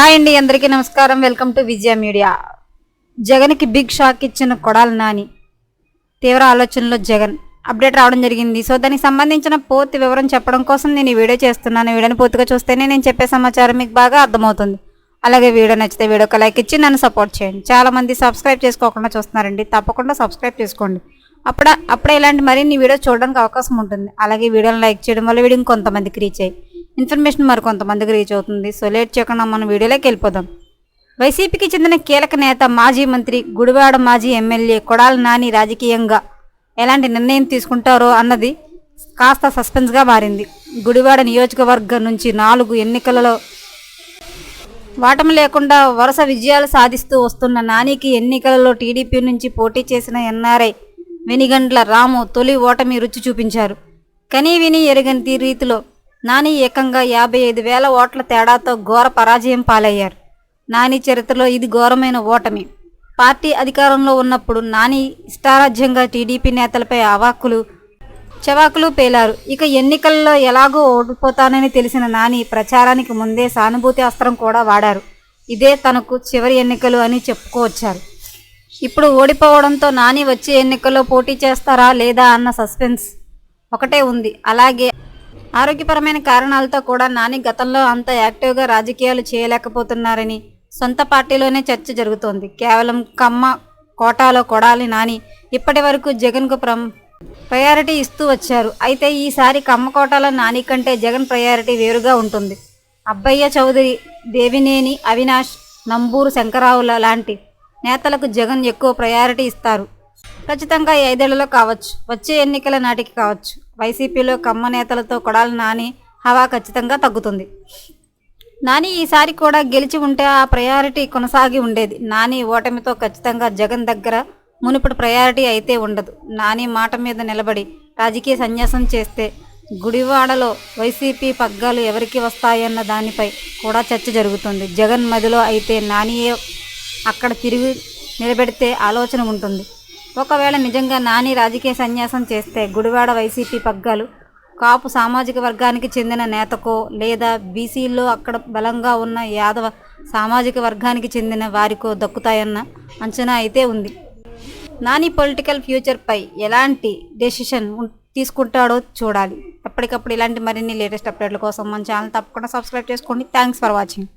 Hi అండి అందరికీ నమస్కారం. Welcome to Vijaya media. జగన్కి బిగ్ షాక్ ఇచ్చిన కొడాలి నాని. తీవ్ర ఆలోచనలో జగన్. అప్డేట్ రావడం జరిగింది. సో దానికి సంబంధించిన పూర్తి వివరం చెప్పడం కోసం నేను ఈ వీడియో చేస్తున్నాను. వీడియోని పూర్తిగా చూస్తేనే నేను చెప్పే సమాచారం మీకు బాగా అర్థమవుతుంది. అలాగే వీడియో నచ్చితే వీడియోకి లైక్ ఇచ్చి నన్ను సపోర్ట్ చేయండి. చాలా మంది సబ్స్క్రైబ్ చేసుకోకుండా చూస్తున్నారండి. తప్పకుండా సబ్స్క్రైబ్ చేసుకోండి. అప్పుడ అప్పుడే ఇలాంటి మరిన్ని వీడియోస్ చూడడానికి అవకాశం ఉంటుంది. అలాగే వీడియోని లైక్ చేయడం వల్ల వీడియో కొంతమందికి రీచ్ అయ్యి ఇన్ఫర్మేషన్ మరి కొంతమందికి రీచ్ అవుతుంది. సో లేట్ చేయకుండా మనం వీడియోలోకి వెళ్ళిపోదాం. వైసీపీకి చెందిన కీలక నేత మాజీ మంత్రి గుడివాడ మాజీ ఎమ్మెల్యే కొడాల నాని రాజకీయంగా ఎలాంటి నిర్ణయం తీసుకుంటారో అన్నది కాస్త సస్పెన్స్గా మారింది. గుడివాడ నియోజకవర్గం నుంచి నాలుగు ఎన్నికలలో వాటం లేకుండా వరుస విజయాలు సాధిస్తూ వస్తున్న నానికి ఎన్నికలలో టీడీపీ నుంచి పోటీ చేసిన ఎన్ఆర్ఐ వెనిగండ్ల రాము తొలి ఓటమి రుచి చూపించారు. కనీ విని ఎరగంతి రీతిలో నాని ఏకంగా యాభై ఐదు వేల ఓట్ల తేడాతో ఘోర పరాజయం పాలయ్యారు. నాని చరిత్రలో ఇది ఘోరమైన ఓటమి. పార్టీ అధికారంలో ఉన్నప్పుడు నాని ఇష్టారాజ్యంగా టీడీపీ నేతలపై అవాక్కులు చవాకులు పేలారు. ఇక ఎన్నికల్లో ఎలాగో ఓడిపోతానని తెలిసిన నాని ప్రచారానికి ముందే సానుభూతి అస్త్రం కూడా వాడారు. ఇదే తనకు చివరి ఎన్నికలు అని చెప్పుకోవచ్చారు. ఇప్పుడు ఓడిపోవడంతో నాని వచ్చే ఎన్నికల్లో పోటీ చేస్తారా లేదా అన్న సస్పెన్స్ ఒకటే ఉంది. అలాగే ఆరోగ్యపరమైన కారణాలతో కూడా నాని గతంలో అంత యాక్టివ్గా రాజకీయాలు చేయలేకపోతున్నారని సొంత పార్టీలోనే చర్చ జరుగుతోంది. కేవలం కమ్మ కోటాలో కొడాలి నాని ఇప్పటి వరకు జగన్కు ప్రం ప్రయారిటీ ఇస్తూ వచ్చారు. అయితే ఈసారి కమ్మ కోటాలో నాని కంటే జగన్ ప్రయారిటీ వేరుగా ఉంటుంది. అబ్బయ్య చౌదరి దేవినేని అవినాష్ నంబూరు శంకరావుల లాంటి నేతలకు జగన్ ఎక్కువ ప్రయారిటీ ఇస్తారు. ఖచ్చితంగా ఐదేళ్ళలో కావచ్చు. వచ్చే ఎన్నికల నాటికి కావచ్చు. వైసీపీలో కమ్మ నేతలతో కొడాలి నాని హవా ఖచ్చితంగా తగ్గుతుంది. నాని ఈసారి కూడా గెలిచి ఉంటే ఆ ప్రయారిటీ కొనసాగి ఉండేది. నాని ఓటమితో ఖచ్చితంగా జగన్ దగ్గర మునుపటి ప్రయారిటీ అయితే ఉండదు. నాని మాట మీద నిలబడి రాజకీయ సన్యాసం చేస్తే గుడివాడలో వైసీపీ పగ్గాలు ఎవరికి వస్తాయన్న దానిపై కూడా చర్చ జరుగుతుంది. జగన్ మదిలో అయితే నానియే అక్కడ తిరిగి నిలబెడితే ఆలోచన ఉంటుంది. ఒకవేళ నిజంగా నాని రాజకీయ సన్యాసం చేస్తే గుడివాడ వైసీపీ పగ్గాలు కాపు సామాజిక వర్గానికి చెందిన నేతకో లేదా బీసీల్లో అక్కడ బలంగా ఉన్న యాదవ సామాజిక వర్గానికి చెందిన వారికో దక్కుతాయన్న అంచనా అయితే ఉంది. నాని పొలిటికల్ ఫ్యూచర్పై ఎలాంటి డెసిషన్ తీసుకుంటాడో చూడాలి. ఎప్పటికప్పుడు ఇలాంటి మరిన్ని లేటెస్ట్ అప్డేట్ల కోసం మన ఛానల్ తప్పకుండా సబ్స్క్రైబ్ చేసుకోండి. Thanks for watching.